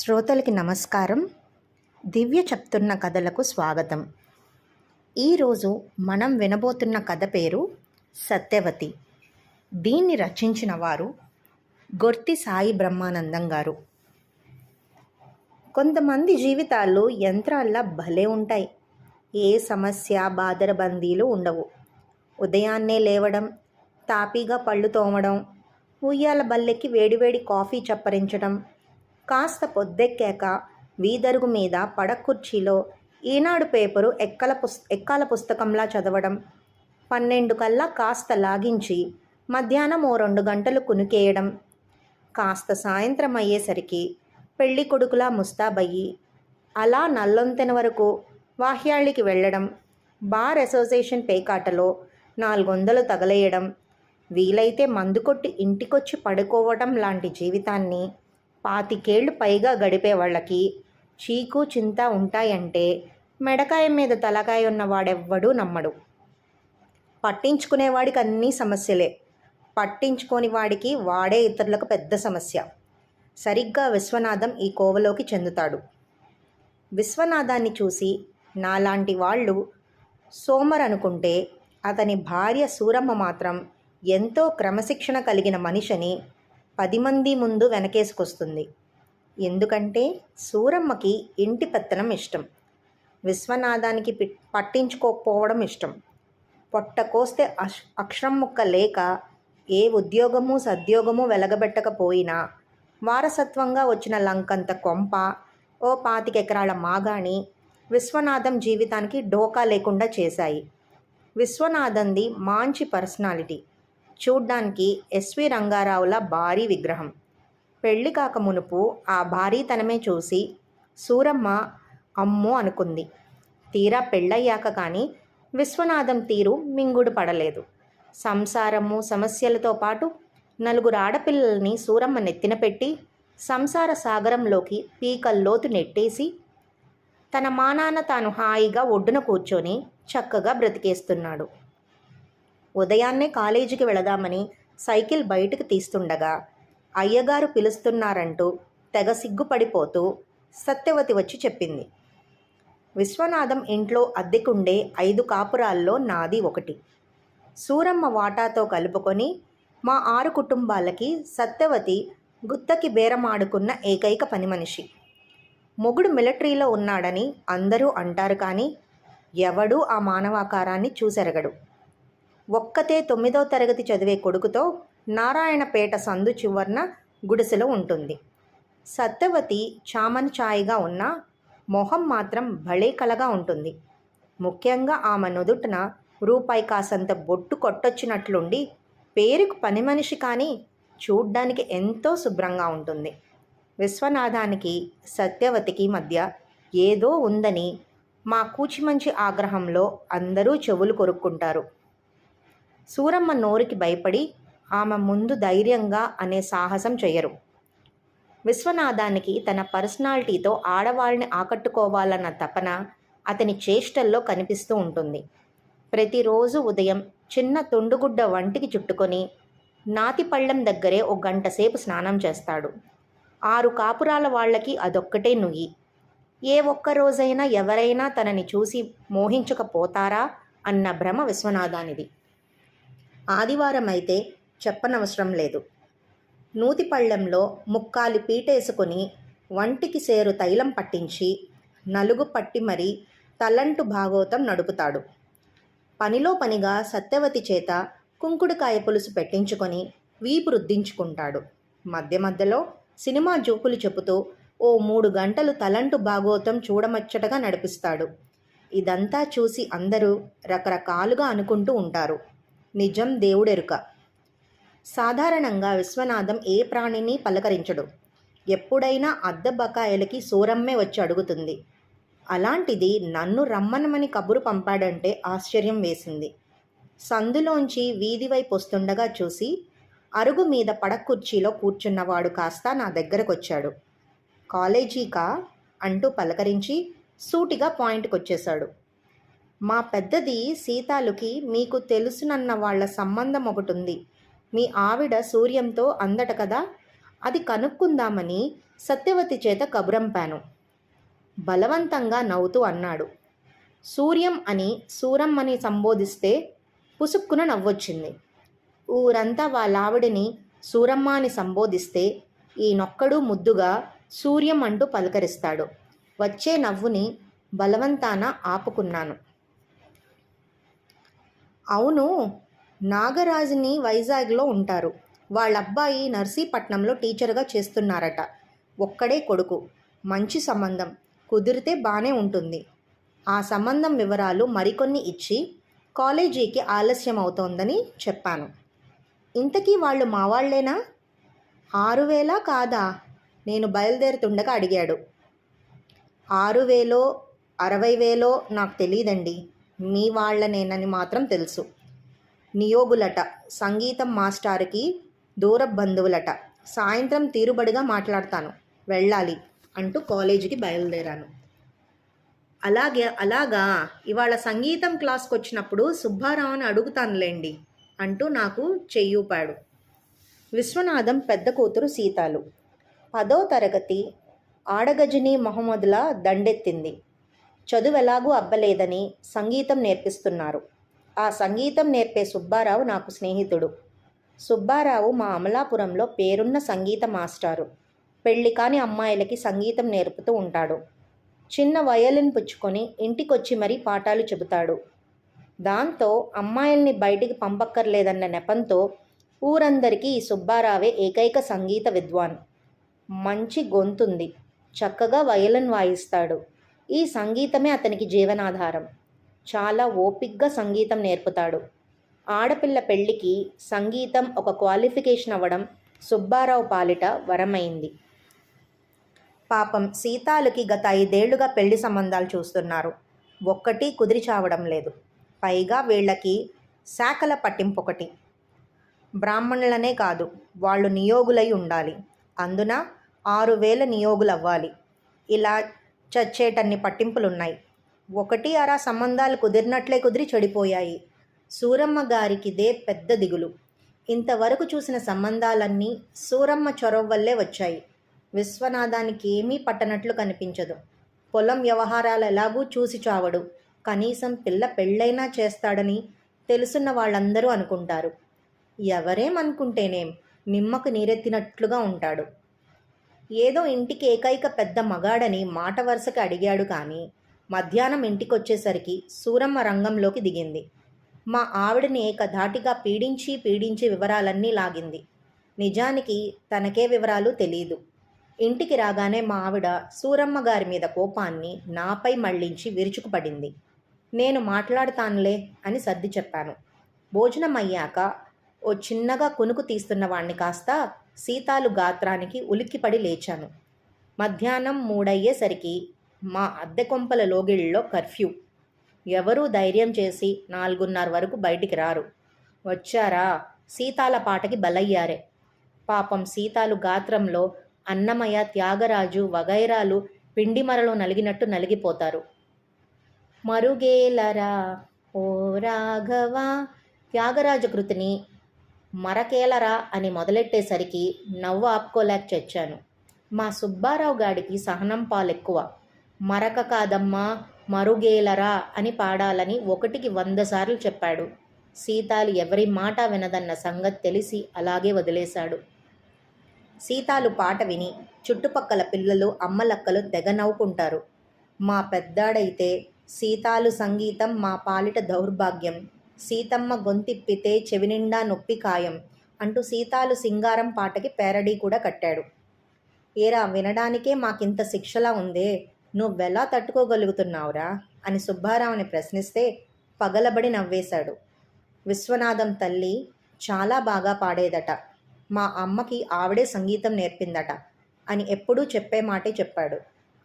శ్రోతలకి నమస్కారం. దివ్య చెప్తున్న కథలకు స్వాగతం. ఈరోజు మనం వినబోతున్న కథ పేరు సత్యవతి. దీన్ని రచించిన వారు గొర్తి సాయి బ్రహ్మానందం గారు. కొంతమంది జీవితాలు యంత్రాల్లా భలే ఉంటాయి. ఏ సమస్య బాదరబందీలు ఉండవు. ఉదయాన్నే లేవడం తాపీగా పళ్ళు తోమడం ఉయ్యాల బల్లెకి వేడివేడి కాఫీ చప్పరించడం కాస్త పొద్దెక్కాక వీధరుగు మీద పడకుర్చీలో ఈనాడు పేపరు ఎక్కల పుస్ ఎక్కాల పుస్తకంలా చదవడం. పన్నెండు కల్లా కాస్త లాగించి మధ్యాహ్నం ఓ రెండు గంటలు కునికేయడం. కాస్త సాయంత్రం అయ్యేసరికి పెళ్ళి కొడుకులా ముస్తాబయ్యి అలా నల్లొంతెన వరకు వాహ్యాళ్ళికి వెళ్ళడం. బార్ అసోసియేషన్ పేకాటలో నాలుగొందలు తగలేయడం. వీలైతే మందు కొట్టి ఇంటికొచ్చి పడుకోవటం లాంటి జీవితాన్ని పాతికేళ్ళు పైగా గడిపే వాళ్ళకి చీకు చింత ఉంటాయంటే మెడకాయ మీద తలకాయ ఉన్నవాడెవ్వడూ నమ్మడు. పట్టించుకునేవాడికి అన్నీ సమస్యలే. పట్టించుకోని వాడికి వాడే ఇతరులకు పెద్ద సమస్య. సరిగ్గా విశ్వనాథం ఈ కోవలోకి చెందుతాడు. విశ్వనాథాన్ని చూసి నాలాంటి వాళ్ళు సోమర్ అనుకుంటే అతని భార్య సూరమ్మ మాత్రం ఎంతో క్రమశిక్షణ కలిగిన మనిషిని పది మంది ముందు వెనకేసుకొస్తుంది. ఎందుకంటే సూరమ్మకి ఇంటి పెత్తనం ఇష్టం. విశ్వనాథానికి పి పట్టించుకోకపోవడం ఇష్టం. పొట్ట కోస్తే అష్ అక్షరం ముక్క లేక ఏ ఉద్యోగము సద్యోగము వెలగబెట్టకపోయినా వారసత్వంగా వచ్చిన లంకంత కొంప ఓ పాతిక ఎకరాల మాగాణి విశ్వనాథం జీవితానికి డోకా లేకుండా చేశాయి. విశ్వనాథంది మంచి పర్సనాలిటీ. చూడ్డానికి ఎస్వి రంగారావుల భారీ విగ్రహం. పెళ్ళి కాక మునుపు ఆ భారీతనమే చూసి సూరమ్మ అమ్మో అనుకుంది. తీరా పెళ్ళయ్యాక కానీ విశ్వనాథం తీరు మింగుడు పడలేదు. సంసారము సమస్యలతో పాటు నలుగురు ఆడపిల్లల్ని సూరమ్మ నెత్తిన పెట్టి సంసార సాగరంలోకి పీకల్లోతు నెట్టేసి తన మానాన తాను హాయిగా ఒడ్డున కూర్చొని చక్కగా బ్రతికేస్తున్నాడు. ఉదయాన్నే కాలేజీకి వెళదామని సైకిల్ బయటకు తీస్తుండగా అయ్యగారు పిలుస్తున్నారంటూ తెగ సిగ్గుపడిపోతూ సత్యవతి వచ్చి చెప్పింది. విశ్వనాథం ఇంట్లో అద్దెకుండే ఐదు కాపురాల్లో నాది ఒకటి. సూరమ్మ వాటాతో కలుపుకొని మా ఆరు కుటుంబాలకి సత్యవతి గుత్తకి బేరమాడుకున్న ఏకైక పని మనిషి. మొగుడు మిలిటరీలో ఉన్నాడని అందరూ అంటారు కానీ ఎవడూ ఆ మానవాకారాన్ని చూసెరగడు. ఒక్కతే తొమ్మిదో తరగతి చదివే కొడుకుతో నారాయణపేట సందు చివర్న గుడిసెలో ఉంటుంది. సత్యవతి చామన్ ఛాయిగా ఉన్న మొహం మాత్రం భలే కలగా ఉంటుంది. ముఖ్యంగా ఆమె నుదుటన రూపాయి కాసంత బొట్టు కొట్టొచ్చినట్లుండి పేరుకు పని మనిషి కానీ చూడ్డానికి ఎంతో శుభ్రంగా ఉంటుంది. విశ్వనాథానికి సత్యవతికి మధ్య ఏదో ఉందని మా కూచిమంచి ఆగ్రహంలో అందరూ చెవులు కొరుక్కుంటారు. సూరమ్మ నోరుకి భయపడి ఆమె ముందు ధైర్యంగా అనే సాహసం చేయరు. విశ్వనాథానికి తన పర్సనాలిటీతో ఆడవాళ్ళని ఆకట్టుకోవాలన్న తపన అతని చేష్టల్లో కనిపిస్తూ ఉంటుంది. ప్రతిరోజు ఉదయం చిన్న తుండుగుడ్డ వంటికి చుట్టుకొని నాతిపళ్ళం దగ్గరే ఒక గంట సేపు స్నానం చేస్తాడు. ఆరు కాపురాల వాళ్ళకి అదొక్కటే నుయ్యి. ఏ ఒక్క రోజైనా ఎవరైనా తనని చూసి మోహించకపోతారా అన్న భ్రమ విశ్వనాథానిది. ఆదివారం అయితే చెప్పనవసరం లేదు. నూతిపళ్ళెంలో ముక్కాలు ముక్కాలి పీటేసుకొని వంటికి సేరు తైలం పట్టించి నలుగు పట్టి మరీ తలంటు భాగవతం నడుపుతాడు. పనిలో పనిగా సత్యవతి చేత కుంకుడుకాయ పులుసు పెట్టించుకొని వీపు రుద్దించుకుంటాడు. మధ్య మధ్యలో సినిమా జోకులు చెబుతూ ఓ మూడు గంటలు తలంటు భాగవతం చూడమచ్చటగా నడిపిస్తాడు. ఇదంతా చూసి అందరూ రకరకాలుగా అనుకుంటూ ఉంటారు. నిజం దేవుడెరుక. సాధారణంగా విశ్వనాథం ఏ ప్రాణిని పలకరించడు? ఎప్పుడైనా అద్దె బకాయిలకి సూరమ్మే వచ్చి అడుగుతుంది. అలాంటిది నన్ను రమ్మనమని కబురు పంపాడంటే ఆశ్చర్యం వేసింది. సందులోంచి వీధి వైపు వస్తుండగా చూసి అరుగు మీద పడకుర్చీలో కూర్చున్నవాడు కాస్త నా దగ్గరకొచ్చాడు. కాలేజీకా? అంటూ పలకరించి సూటిగా పాయింట్కి వచ్చేశాడు మా పెద్దది సీతాలుకి మీకు తెలుసునన్న వాళ్ళ సంబంధం ఒకటి ఉంది మీ ఆవిడ సూర్యంతో అందట కదా? అది కనుక్కుందామని సత్యవతి చేత కబురంపాను. బలవంతంగా నవ్వుతూ అన్నాడు. సూర్యం అని సూరమ్మని సంబోధిస్తే పుసుక్కున నవ్వొచ్చింది. ఊరంతా వాళ్ళావిడిని సూరమ్మ అని సంబోధిస్తే ఈయనొక్కడు ముద్దుగా సూర్యం అంటూ పలకరిస్తాడు. వచ్చే నవ్వుని బలవంతాన ఆపుకున్నాను. అవును నాగరాజుని వైజాగ్లో ఉంటారు. వాళ్ళ అబ్బాయి నర్సీపట్నంలో టీచర్గా చేస్తున్నారట. ఒక్కడే కొడుకు. మంచి సంబంధం. కుదిరితే బాగానే ఉంటుంది. ఆ సంబంధం వివరాలు మరికొన్ని ఇచ్చి కాలేజీకి ఆలస్యం అవుతోందని చెప్పాను. ఇంతకీ వాళ్ళు మావాళ్ళేనా ఆరు వేలా కాదా? నేను బయలుదేరుతుండగా అడిగాడు. ఆరు వేలో అరవై వేలో నాకు తెలియదండి. మీ వాళ్ళనేనని మాత్రం తెలుసు. నియోగులట సంగీతం మాస్టార్కి దూర బంధువులట. సాయంత్రం తీరుబడిగా మాట్లాడతాను. వెళ్ళాలి అంటూ కాలేజీకి బయలుదేరాను. అలాగే అలాగా ఇవాళ సంగీతం క్లాస్కి వచ్చినప్పుడు సుబ్బారావుని అడుగుతానులేండి అంటూ నాకు చెయ్యూపాడు. విశ్వనాథం పెద్ద కూతురు సీతాలు. పదో తరగతి ఆడగజిని మహమ్మదుల దండెత్తింది. చదువు ఎలాగూ అబ్బలేదని సంగీతం నేర్పిస్తున్నారు. ఆ సంగీతం నేర్పే సుబ్బారావు నాకు స్నేహితుడు. సుబ్బారావు మా అమలాపురంలో పేరున్న సంగీత మాస్టారు. పెళ్ళి కాని అమ్మాయిలకి సంగీతం నేర్పుతూ ఉంటాడు. చిన్న వయలిన్ పుచ్చుకొని ఇంటికొచ్చి మరీ పాఠాలు చెబుతాడు. దాంతో అమ్మాయిల్ని బయటికి పంపక్కర్లేదన్న నెపంతో ఊరందరికీ ఈ సుబ్బారావే ఏకైక సంగీత విద్వాన్. మంచి గొంతుంది. చక్కగా వయలిన్ వాయిస్తాడు. ఈ సంగీతమే అతనికి జీవనాధారం. చాలా ఓపిగ్గా సంగీతం నేర్పుతాడు. ఆడపిల్ల పెళ్ళికి సంగీతం ఒక క్వాలిఫికేషన్ అవ్వడం సుబ్బారావు పాలిట వరమైంది. పాపం సీతాలకి గత ఐదేళ్ళుగా పెళ్ళి సంబంధాలు చూస్తున్నారు. ఒక్కటి కుదిరి చావడం లేదు. పైగా వీళ్ళకి శాఖల పట్టింపు ఒకటి బ్రాహ్మణులనే కాదు వాళ్ళు నియోగులై ఉండాలి. అందున ఆరు వేల నియోగులు అవ్వాలి ఇలా చచ్చేటన్ని పట్టింపులున్నాయి. ఒకటి అరా సంబంధాలు కుదిరినట్లే కుదిరి చెడిపోయాయి. సూరమ్మ గారికిదే పెద్ద దిగులు. ఇంతవరకు చూసిన సంబంధాలన్నీ సూరమ్మ చొరవ వల్లే వచ్చాయి. విశ్వనాథానికి ఏమీ పట్టనట్లు కనిపించదు. పొలం వ్యవహారాలు ఎలాగూ చూసి చావడు. కనీసం పిల్ల పెళ్ళైనా చేస్తాడని తెలుసున్న వాళ్ళందరూ అనుకుంటారు. ఎవరేమనుకుంటేనేం నిమ్మకు నీరెత్తినట్లుగా ఉంటాడు. ఏదో ఇంటికి ఏకైక పెద్ద మగాడని మాట వరుసకి అడిగాడు కానీ మధ్యాహ్నం ఇంటికొచ్చేసరికి సూరమ్మ రంగంలోకి దిగింది. మా ఆవిడని ఏకధాటిగా పీడించి పీడించి వివరాలన్నీ లాగింది. నిజానికి తనకే వివరాలు తెలీదు. ఇంటికి రాగానే మా ఆవిడ సూరమ్మ గారి మీద కోపాన్ని నాపై మళ్ళించి విరుచుకుపడింది. నేను మాట్లాడతానులే అని సర్ది చెప్పాను. భోజనం అయ్యాక ఓ చిన్నగా కునుకు తీస్తున్న వాణ్ణి కాస్త సీతాలు గాత్రానికి ఉలిక్కిపడి లేచాను. మధ్యాహ్నం మూడయ్యేసరికి మా అద్దె కొంపల లోగిళ్ళలో కర్ఫ్యూ. ఎవరూ ధైర్యం చేసి నాలుగున్నర వరకు బయటికి రారు. వచ్చారా? సీతాల పాటకి బలయ్యారే. పాపం సీతాలు గాత్రంలో అన్నమయ్య త్యాగరాజు వగైరాలు పిండిమరలో నలిగినట్టు నలిగిపోతారు. మరుగేలరా? ఓ రాఘవ? త్యాగరాజ కృతిని మరకేలరా అని మొదలెట్టేసరికి నవ్వు ఆపుకోలేక చచ్చాను. మా సుబ్బారావు గాడికి సహనం పాలెక్కువ. మరక కాదమ్మా మరుగేలరా అని పాడాలని ఒకటికి వంద సార్లు చెప్పాడు. సీతాలు ఎవరి మాట వినదన్న సంగతి తెలిసి అలాగే వదిలేశాడు. సీతాలు పాట విని చుట్టుపక్కల పిల్లలు అమ్మలక్కలు తెగ నవ్వుకుంటారు. మా పెద్దాడైతే సీతాలు సంగీతం మా పాలిట దౌర్భాగ్యం. సీతమ్మ గొంతిప్పితే చెవినిండా నొప్పి ఖాయం అంటూ సీతాలు సింగారం పాటకి పేరడీ కూడా కట్టాడు. ఏరా వినడానికే మాకింత శిక్షలా ఉందే నువ్వెలా తట్టుకోగలుగుతున్నావురా? అని సుబ్బారావుని ప్రశ్నిస్తే పగలబడి నవ్వేశాడు. విశ్వనాథం తల్లి చాలా బాగా పాడేదట. మా అమ్మకి ఆవిడే సంగీతం నేర్పిందట అని ఎప్పుడూ చెప్పే మాటే చెప్పాడు.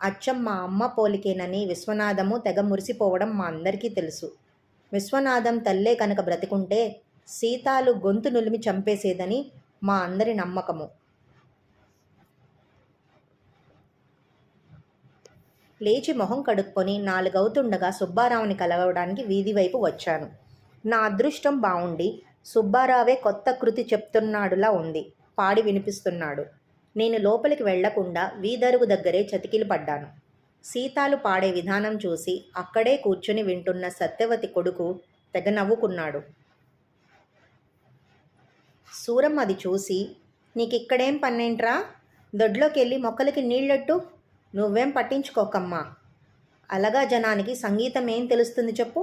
అచ్చం మా అమ్మ పోలికేనని విశ్వనాథము తెగ మురిసిపోవడం మా అందరికీ తెలుసు. విశ్వనాథం తల్లే కనుక బ్రతికుంటే సీతాలు గొంతు నులిమి చంపేసేదని మా అందరి నమ్మకము. లేచి మొహం కడుక్కొని నాలుగవుతుండగా సుబ్బారావుని కలవడానికి వీధి వైపు వచ్చాను. నా అదృష్టం బాగుండి సుబ్బారావే కొత్త కృతి చెప్తున్నాడులా ఉంది. పాడి వినిపిస్తున్నాడు. నేను లోపలికి వెళ్ళకుండా వీధరుగు దగ్గరే చతికిలు పడ్డాను సీతాలు పాడే విధానం చూసి అక్కడే కూర్చుని వింటున్న సత్యవతి కొడుకు తెగ నవ్వుకున్నాడు. సూరమ్మ అది చూసి నీకిక్కడేం పన్నేంట్రా? దొడ్లోకి వెళ్ళి మొక్కలకి నీళ్ళట్టు? నువ్వేం పట్టించుకోకమ్మా. అలగా జనానికి సంగీతం ఏం తెలుస్తుంది చెప్పు?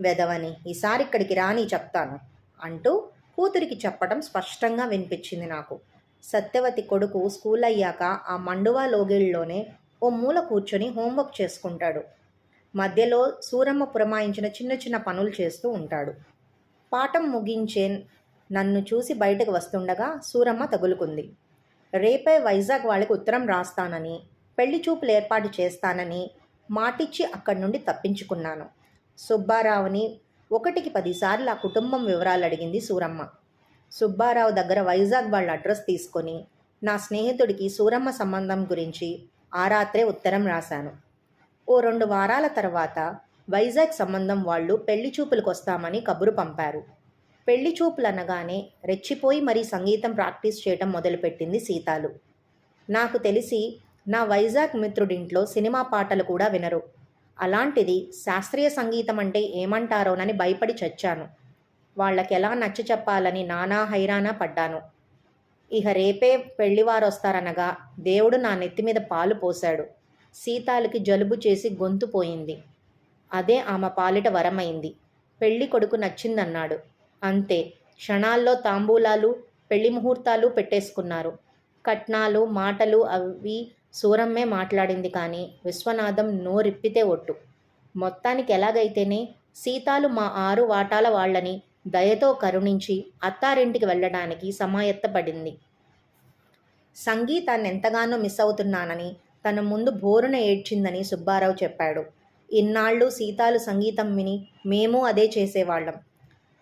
వెదవని ఈసారి ఇక్కడికి రాని చెప్తాను అంటూ కూతురికి చెప్పడం స్పష్టంగా వినిపించింది నాకు. సత్యవతి కొడుకు స్కూల్ అయ్యాక ఆ మండువా లోగిళ్ళలోనే ఓ మూల కూర్చొని హోంవర్క్ చేసుకుంటాడు. మధ్యలో సూరమ్మ పురమాయించిన చిన్న చిన్న పనులు చేస్తూ ఉంటాడు. పాఠం ముగించే నన్ను చూసి బయటకు వస్తుండగా సూరమ్మ తగులుకుంది. రేపే వైజాగ్ వాళ్ళకి ఉత్తరం రాస్తానని పెళ్ళి చూపులు ఏర్పాటు చేస్తానని మాటిచ్చి అక్కడి నుండి తప్పించుకున్నాను. సుబ్బారావుని ఒకటికి పదిసార్లు ఆ కుటుంబం వివరాలు అడిగింది సూరమ్మ. సుబ్బారావు దగ్గర వైజాగ్ వాళ్ళ అడ్రస్ తీసుకొని నా స్నేహితుడికి సూరమ్మ సంబంధం గురించి ఆ రాత్రే ఉత్తరం రాశాను. ఓ రెండు వారాల తర్వాత వైజాగ్ సంబంధం వాళ్ళు పెళ్ళి చూపులకు వస్తామని కబురు పంపారు. పెళ్ళి చూపులు అనగానే రెచ్చిపోయి మరీ సంగీతం ప్రాక్టీస్ చేయడం మొదలుపెట్టింది సీతాలు. నాకు తెలిసి నా వైజాగ్ మిత్రుడింట్లో సినిమా పాటలు కూడా వినరు. అలాంటిది శాస్త్రీయ సంగీతం అంటే ఏమంటారోనని భయపడి చచ్చాను. వాళ్ళకి ఎలా నచ్చ చెప్పాలని నానా హైరానా పడ్డాను. ఇక రేపే పెళ్ళివారు వస్తారనగా దేవుడు నా నెత్తి మీద పాలు పోశాడు. సీతాలకి జలుబు చేసి గొంతు పోయింది. అదే ఆమె పాలిట వరమైంది. పెళ్ళి కొడుకు నచ్చిందన్నాడు. అంతే క్షణాల్లో తాంబూలాలు పెళ్ళి ముహూర్తాలు పెట్టేసుకున్నారు. కట్నాలు మాటలు అవి సూరమ్మే మాట్లాడింది కానీ విశ్వనాథం నోరిప్పితే ఒట్టు. మొత్తానికి ఎలాగైతేనే సీతాలు మా ఆరు వాటాల వాళ్ళని దయతో కరుణించి అత్తారింటికి వెళ్ళడానికి సమాయత్తపడింది. సంగీతాన్ని ఎంతగానో మిస్ అవుతున్నానని తన ముందు బోరున ఏడ్చిందని సుబ్బారావు చెప్పాడు. ఇన్నాళ్ళు సీతాలు సంగీతం విని మేము అదే చేసేవాళ్ళం.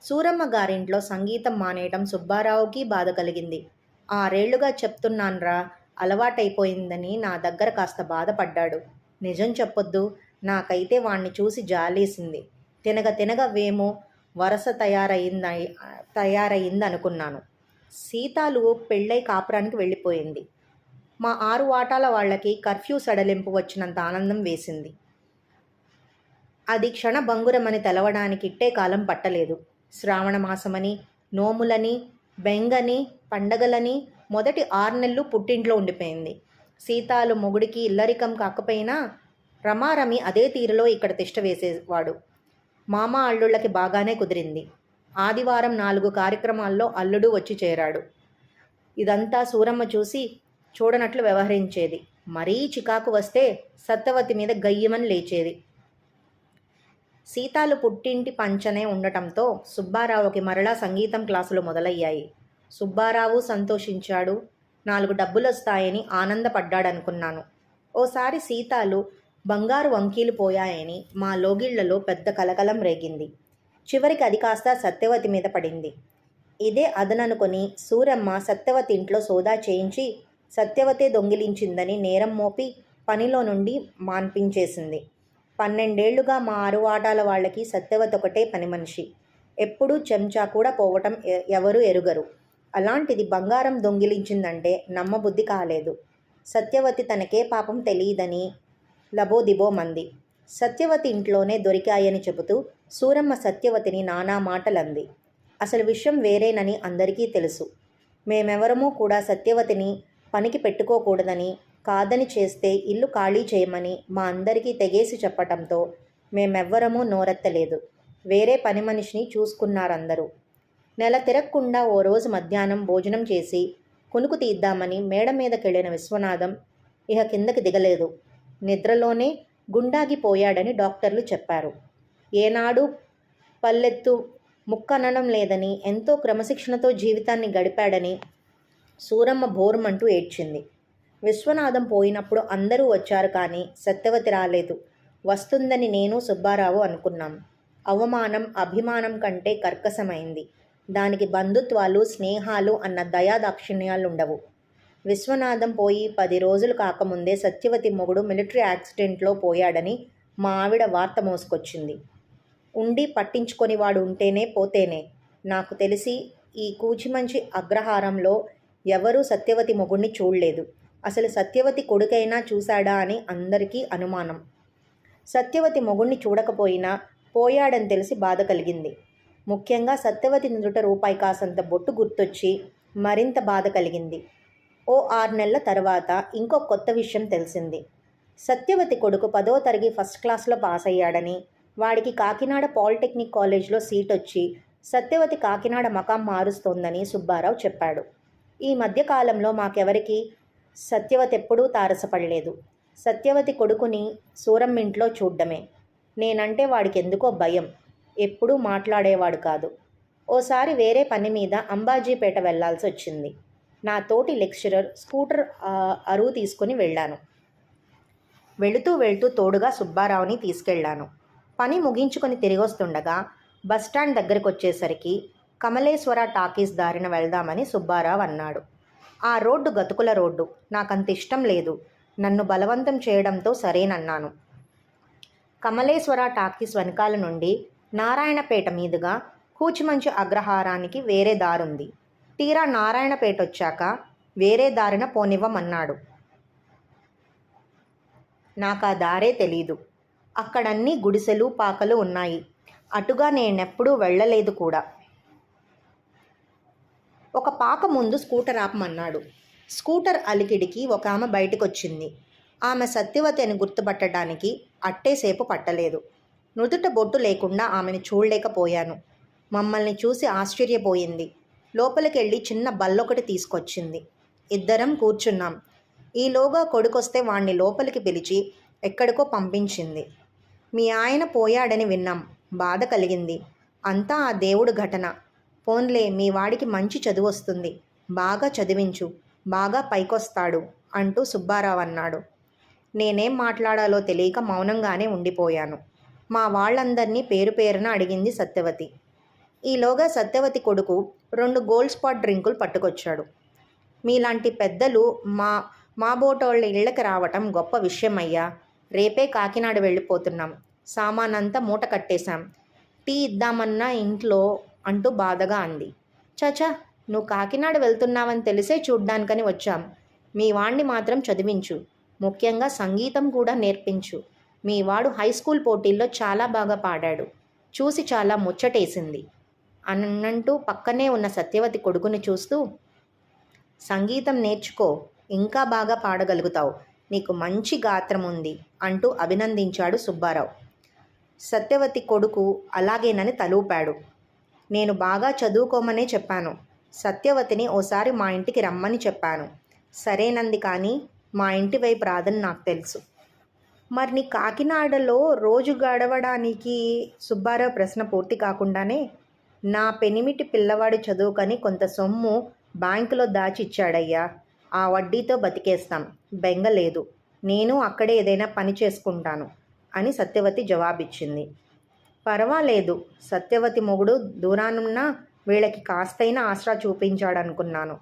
సూరమ్మ గారింట్లో సంగీతం మానేయటం సుబ్బారావుకి బాధ కలిగింది. ఆరేళ్ళుగా చెప్తున్నాన్రా అలవాటైపోయిందని నా దగ్గర కాస్త బాధపడ్డాడు. నిజం చెప్పొద్దు నాకైతే వాణ్ణి చూసి జాలేసింది. తినగ తినగ వేమో వరస తయారయింది తయారయింది అనుకున్నాను సీతాలు పెళ్ళై కాపురానికి వెళ్ళిపోయింది. మా ఆరు వాటాల వాళ్ళకి కర్ఫ్యూ సడలింపు వచ్చినంత ఆనందం వేసింది. అది క్షణభంగురమని తెలవడానికి ఇట్టే కాలం పట్టలేదు. శ్రావణ మాసమని నోములని బెంగని పండగలని మొదటి ఆరు నెలలు పుట్టింట్లో ఉండిపోయింది. సీతాలు మొగుడికి ఇల్లరికం కాకపోయినా రమారమి అదే తీరులో ఇక్కడ తిష్ట వేసేవాడు. మామ అల్లుళ్ళకి బాగానే కుదిరింది. ఆదివారం నాలుగు కార్యక్రమాల్లో అల్లుడు వచ్చి చేరాడు. ఇదంతా సూరమ్మ చూసి చూడనట్లు వ్యవహరించేది. మరీ చికాకు వస్తే సత్యవతి మీద గయ్యమని లేచేది. సీతాలు పుట్టింటి పంచనే ఉండటంతో సుబ్బారావుకి మరలా సంగీతం క్లాసులు మొదలయ్యాయి. సుబ్బారావు సంతోషించాడు. నాలుగు డబ్బులొస్తాయని ఆనందపడ్డాడనుకున్నాను. ఓసారి సీతాలు బంగారు వంకీలు పోయాయని మా లోగిళ్ళలో పెద్ద కలకలం రేగింది. చివరికి అది కాస్త సత్యవతి మీద పడింది. ఇదే అదననుకొని సూరమ్మ సత్యవతి ఇంట్లో సోదా చేయించి సత్యవతే దొంగిలించిందని నేరం మోపి పనిలో నుండి మాన్పించేసింది. పన్నెండేళ్ళుగా మా ఆరువాటాల వాళ్ళకి సత్యవతి ఒకటే పని మనిషి ఎప్పుడూ చెంచా కూడా పోవటం ఎ- ఎవరు ఎరుగరు. అలాంటిది బంగారం దొంగిలించిందంటే నమ్మబుద్ధి కాలేదు. సత్యవతి తనకే పాపం తెలియదని లబోదిబో మంది. సత్యవతి ఇంట్లోనే దొరికాయని చెబుతూ సూరమ్మ సత్యవతిని నానా మాటలంది. అసలు విషయం వేరేనని అందరికీ తెలుసు. మేమెవరమూ కూడా సత్యవతిని పనికి పెట్టుకోకూడదని కాదని చేస్తే ఇల్లు ఖాళీ చేయమని మా అందరికీ తెగేసి చెప్పటంతో మేమెవ్వరమూ నోరెత్తలేదు. వేరే పని మనిషిని చూసుకున్నారందరూ. నెల తిరగకుండా ఓ రోజు మధ్యాహ్నం భోజనం చేసి కునుకు తీద్దామని మేడ మీదకెళ్ళిన విశ్వనాథం ఇహ కిందకి దిగలేదు. నిద్రలోనే గుండాగిపోయాడని డాక్టర్లు చెప్పారు. ఏనాడు పల్లెత్తు ముక్కనడం లేదని ఎంతో క్రమశిక్షణతో జీవితాన్ని గడిపాడని సూరమ్మ బోరుమంటూ ఏడ్చింది. విశ్వనాథం పోయినప్పుడు అందరూ వచ్చారు కానీ సత్యవతి రాలేదు. వస్తుందని నేను సుబ్బారావు అనుకున్నాం. అవమానం అభిమానం కంటే కర్కశమైంది. దానికి బంధుత్వాలు స్నేహాలు అన్న దయా దాక్షిణ్యాలుండవు విశ్వనాథం పోయి పది రోజులు కాకముందే సత్యవతి మొగుడు మిలిటరీ యాక్సిడెంట్లో పోయాడని మా ఆవిడ వార్త మోసుకొచ్చింది. ఉండి పట్టించుకొని వాడు ఉంటేనే పోతేనే. నాకు తెలిసి ఈ కూచిమంచి అగ్రహారంలో ఎవరూ సత్యవతి మొగుణ్ణి చూడలేదు. అసలు సత్యవతి కొడుకైనా చూశాడా అని అందరికీ అనుమానం. సత్యవతి మొగుణ్ణి చూడకపోయినా పోయాడని తెలిసి బాధ కలిగింది. ముఖ్యంగా సత్యవతి నుదుట రూపాయి కాసంత బొట్టు గుర్తొచ్చి మరింత బాధ కలిగింది. ఓ ఆరు నెలల తర్వాత ఇంకో కొత్త విషయం తెలిసింది. సత్యవతి కొడుకు పదో తరగతి ఫస్ట్ క్లాస్లో పాస్ అయ్యాడని వాడికి కాకినాడ పాలిటెక్నిక్ కాలేజ్లో సీట్ వచ్చి సత్యవతి కాకినాడ మకాం మారుస్తోందని సుబ్బారావు చెప్పాడు. ఈ మధ్యకాలంలో మాకెవరికి? సత్యవతి ఎప్పుడూ తారసపడలేదు. సత్యవతి కొడుకుని సూరమ్మింట్లో చూడ్డమే. నేనంటే వాడికి ఎందుకో భయం. ఎప్పుడూ మాట్లాడేవాడు కాదు. ఓసారి వేరే పని మీద అంబాజీపేట వెళ్ళాల్సి వచ్చింది నా తోటి లెక్చరర్ స్కూటర్ అరువు తీసుకుని వెళ్ళాను. వెళుతూ వెళ్తూ తోడుగా సుబ్బారావుని తీసుకెళ్ళాను. పని ముగించుకొని తిరిగొస్తుండగా బస్టాండ్ దగ్గరికి వచ్చేసరికి కమలేశ్వర టాకీస్ దారిన వెళ్దామని సుబ్బారావు అన్నాడు. ఆ రోడ్డు గతుకుల రోడ్డు. నాకంత ఇష్టం లేదు. నన్ను బలవంతం చేయడంతో సరేనన్నాను. కమలేశ్వర టాకీస్ వెనకాల నుండి నారాయణపేట మీదుగా కూచిమంచు అగ్రహారానికి వేరే దారుంది. తీరా నారాయణపేట వచ్చాక వేరే దారిన పోనివ్వమన్నాడు. నాకు ఆ దారే తెలీదు. అక్కడన్నీ గుడిసెలు పాకలు ఉన్నాయి. అటుగా నేనెప్పుడూ వెళ్ళలేదు కూడా. ఒక పాక ముందు స్కూటర్ ఆపమన్నాడు. స్కూటర్ అలికిడికి ఒక ఆమె బయటకొచ్చింది. ఆమె సత్యవతి అని గుర్తుపట్టడానికి అట్టేసేపు పట్టలేదు. నుదుట బొట్టు లేకుండా ఆమెను చూడలేకపోయాను. మమ్మల్ని చూసి ఆశ్చర్యపోయింది. లోపలికెళ్ళి చిన్న బల్లొకటి తీసుకొచ్చింది. ఇద్దరం కూర్చున్నాం. ఈలోగా కొడుకొస్తే వాణ్ణి లోపలికి పిలిచి ఎక్కడికో పంపించింది. మీ ఆయన పోయాడని విన్నాం. బాధ కలిగింది. అంతా ఆ దేవుడు ఘటన. పోన్లే మీ వాడికి మంచి చదువు వస్తుంది. బాగా చదివించు. బాగా పైకొస్తాడు అంటూ సుబ్బారావు అన్నాడు. నేనేం మాట్లాడాలో తెలియక మౌనంగానే ఉండిపోయాను. మా వాళ్ళందరినీ పేరు పేరున అడిగింది సత్యవతి. ఈలోగా సత్యవతి కొడుకు రెండు గోల్డ్ స్పాట్ డ్రింకులు పట్టుకొచ్చాడు. మీలాంటి పెద్దలు మా మా బోటోళ్ళ ఇళ్ళకి రావటం గొప్ప విషయం అయ్యా రేపే కాకినాడ వెళ్ళిపోతున్నాం. సామానంతా మూట కట్టేశాం. టీ ఇద్దామన్నా ఇంట్లో అంటూ బాధగా అంది. చచా నువ్వు కాకినాడ వెళ్తున్నావని తెలిసే చూడ్డానికని వచ్చాం. మీ వాణ్ణి మాత్రం చదివించు. ముఖ్యంగా సంగీతం కూడా నేర్పించు. మీ వాడు హై స్కూల్ పోటీల్లో చాలా బాగా పాడాడు. చూసి చాలా ముచ్చటేసింది. అన్నంటూ పక్కనే ఉన్న సత్యవతి కొడుకుని చూస్తూ సంగీతం నేర్చుకో ఇంకా బాగా పాడగలుగుతావు. నీకు మంచి గాత్రం ఉంది అంటూ అభినందించాడు సుబ్బారావు. సత్యవతి కొడుకు అలాగేనని తలూపాడు. నేను బాగా చదువుకోమనే చెప్పాను. సత్యవతిని ఓసారి మా ఇంటికి రమ్మని చెప్పాను. సరేనంది కానీ మా ఇంటి వైపు రాదని నాకు తెలుసు. మరి నీ కాకినాడలో రోజు గడవడానికి సుబ్బారావు ప్రశ్న పూర్తి కాకుండానే నా పెనిమిటి పిల్లవాడు చదువుకని కొంత సొమ్ము బ్యాంకులో దాచిచ్చాడయ్యా. ఆ వడ్డీతో బతికేస్తాం. బెంగ లేదు. నేను అక్కడే ఏదైనా పని చేసుకుంటాను అని సత్యవతి జవాబిచ్చింది. పర్వాలేదు. సత్యవతి మొగుడు దూరానున్నా వీళ్ళకి కాస్తైనా ఆసరా చూపించాడనుకున్నాను.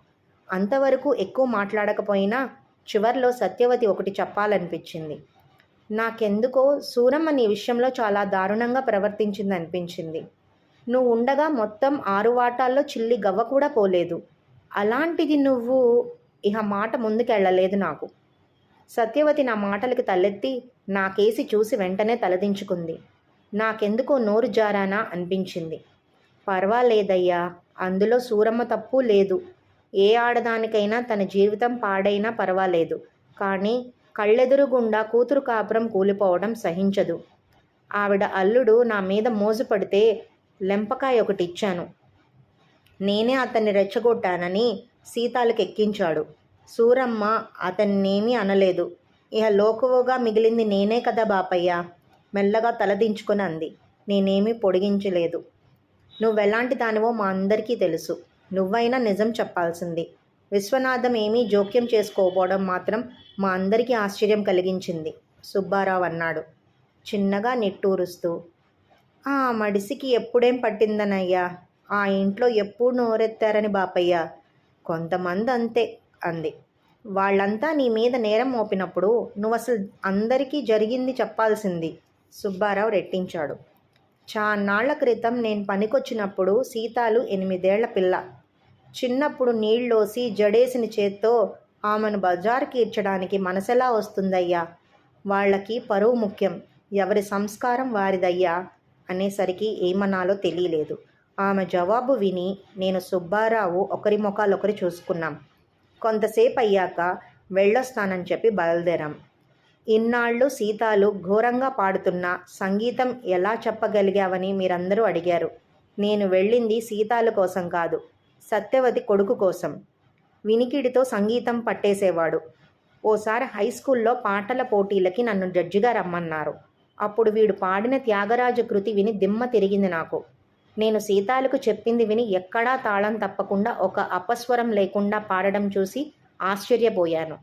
అంతవరకు ఎక్కువ మాట్లాడకపోయినా చివర్లో సత్యవతి ఒకటి చెప్పాలనిపించింది. నాకెందుకో సూరమ్మ నీ విషయంలో చాలా దారుణంగా ప్రవర్తించింది అనిపించింది నువ్వు ఉండగా మొత్తం ఆరు వాటాల్లో చిల్లి గవ్వ కూడా పోలేదు. అలాంటిది నువ్వు ఇహ మాట ముందుకెళ్ళలేదు నాకు. సత్యవతి నా మాటలకి తలెత్తి నా కేసి చూసి వెంటనే తలదించుకుంది. నాకెందుకో నోరు జారానా అనిపించింది. పర్వాలేదయ్యా అందులో సూరమ్మ తప్పు లేదు. ఏ ఆడదానికైనా తన జీవితం పాడైనా పర్వాలేదు. కానీ కళ్ళెదురుగుండా కూతురు కాపురం కూలిపోవడం సహించదు. ఆవిడ అల్లుడు నా మీద మోజు పడితే లెంపకాయ ఒకటి ఇచ్చాను నేనే అతన్ని రెచ్చగొట్టానని సీతాలకు ఎక్కించాడు సూరమ్మ అతన్నేమీ అనలేదు. ఇహ లోకువగా మిగిలింది నేనే కదా బాపయ్య? మెల్లగా తలదించుకొని అంది. నేనేమీ పొడిగించలేదు. నువ్వెలాంటి దానివో మా అందరికీ తెలుసు. నువ్వైనా నిజం చెప్పాల్సింది. విశ్వనాథం ఏమీ జోక్యం చేసుకోకపోవడం మాత్రం మా అందరికీ ఆశ్చర్యం కలిగించింది. సుబ్బారావు అన్నాడు చిన్నగా నిట్టూరుస్తూ ఆ మడిసికి ఎప్పుడేం పట్టిందనయ్యా? ఆ ఇంట్లో ఎప్పుడు నోరెత్తారని బాపయ్య. కొంతమంది అంతే అంది. వాళ్ళంతా నీ మీద నేరం మోపినప్పుడు నువ్వు అసలు అందరికీ జరిగింది చెప్పాల్సింది సుబ్బారావు రెట్టించాడు. చాన్నాళ్ళ క్రితం నేను పనికొచ్చినప్పుడు సీతాలు ఎనిమిదేళ్ళ పిల్ల. చిన్నప్పుడు నీళ్ళోసి జడేసిన చేత్తో ఆమెను బజార్కి ఇచ్చడానికి మనసెలా వస్తుందయ్యా? వాళ్ళకి పరువు ముఖ్యం ఎవరి సంస్కారం వారిదయ్యా? అనేసరికి ఏమనాలో తెలియలేదు. ఆమె జవాబు విని నేను సుబ్బారావు ఒకరి ముఖాలొకరు చూసుకున్నాం. కొంతసేపు అయ్యాక వెళ్ళొస్తానని చెప్పి బయలుదేరాం. ఇన్నాళ్ళు సీతాలు ఘోరంగా పాడుతున్న సంగీతం ఎలా చెప్పగలిగావని మీరందరూ అడిగారు. నేను వెళ్ళింది సీతాల కోసం కాదు సత్యవతి కొడుకు కోసం. వినికిడితో సంగీతం పట్టేసేవాడు. ఓసారి హై స్కూల్లో పాటల పోటీలకి నన్ను జడ్జిగా రమ్మన్నారు. అప్పుడు వీడు పాడిన త్యాగరాజ కృతి విని దిమ్మ తిరిగింది నాకు. నేను సీతాలకు చెప్పింది విని ఎక్కడా తాళం తప్పకుండా ఒక అపస్వరం లేకుండా పాడడం చూసి ఆశ్చర్యపోయాను.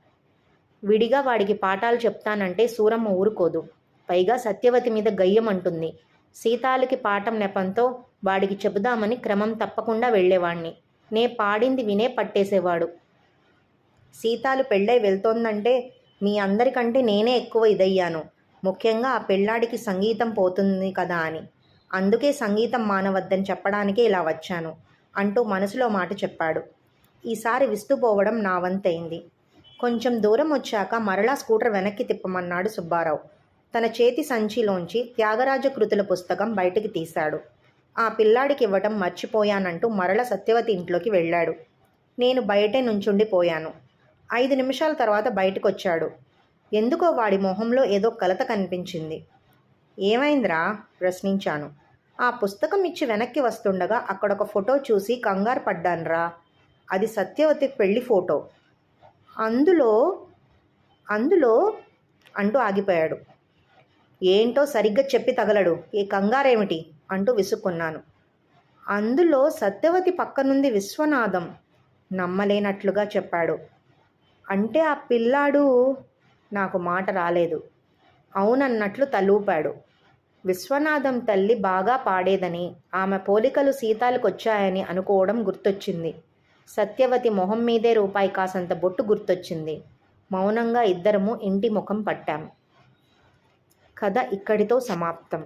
విడిగా వాడికి పాఠాలు చెప్తానంటే సూరమ్మ ఊరుకోదు. పైగా సత్యవతి మీద గయ్యం అంటుంది. సీతాలకి పాఠం నెపంతో వాడికి చెబుదామని క్రమం తప్పకుండా వెళ్ళేవాణ్ణి. నే పాడింది వినే పట్టేసేవాడు. సీతాలు పెళ్ళై వెళ్తోందంటే మీ అందరికంటే నేనే ఎక్కువ ఇదయ్యాను. ముఖ్యంగా ఆ పెళ్ళాడికి సంగీతం పోతుంది కదా అని. అందుకే సంగీతం మానవద్దని చెప్పడానికే ఇలా వచ్చాను అంటూ మనసులో మాట చెప్పాడు. ఈసారి విస్తుపోవడం నా వంతైంది. కొంచెం దూరం వచ్చాక మరలా స్కూటర్ వెనక్కి తిప్పమన్నాడు సుబ్బారావు. తన చేతి సంచిలోంచి త్యాగరాజ కృతుల పుస్తకం బయటికి తీశాడు. ఆ పిల్లాడికి ఇవ్వటం మర్చిపోయానంటూ మరల సత్యవతి ఇంట్లోకి వెళ్ళాడు. నేను బయటే నుంచుండిపోయాను. ఐదు నిమిషాల తర్వాత బయటకొచ్చాడు. ఎందుకో వాడి మొహంలో ఏదో కలత కనిపించింది. ఏమైందిరా? ప్రశ్నించాను. ఆ పుస్తకం ఇచ్చి వెనక్కి వస్తుండగా అక్కడ ఒక ఫోటో చూసి కంగారు పడ్డానురా. అది సత్యవతి పెళ్ళి ఫోటో. అందులో అందులో అంటూ ఆగిపోయాడు. ఏంటో సరిగ్గా చెప్పి తగలడు. ఈ కంగారేమిటి? అంటూ విసుక్కున్నాను. అందులో సత్యవతి పక్కనుంది విశ్వనాథం. నమ్మలేనట్లుగా చెప్పాడు. అంటే ఆ పిల్లాడు నాకు మాట రాలేదు. అవునన్నట్లు తలూపాడు. విశ్వనాథం తల్లి బాగా పాడేదని ఆమె పోలికలు సీతాలకొచ్చాయని అనుకోవడం గుర్తొచ్చింది. సత్యవతి మొహం మీదే రూపాయి కాసంత బొట్టు గుర్తొచ్చింది. మౌనంగా ఇద్దరము ఇంటి ముఖం పట్టాం. కథ ఇక్కడితో సమాప్తం.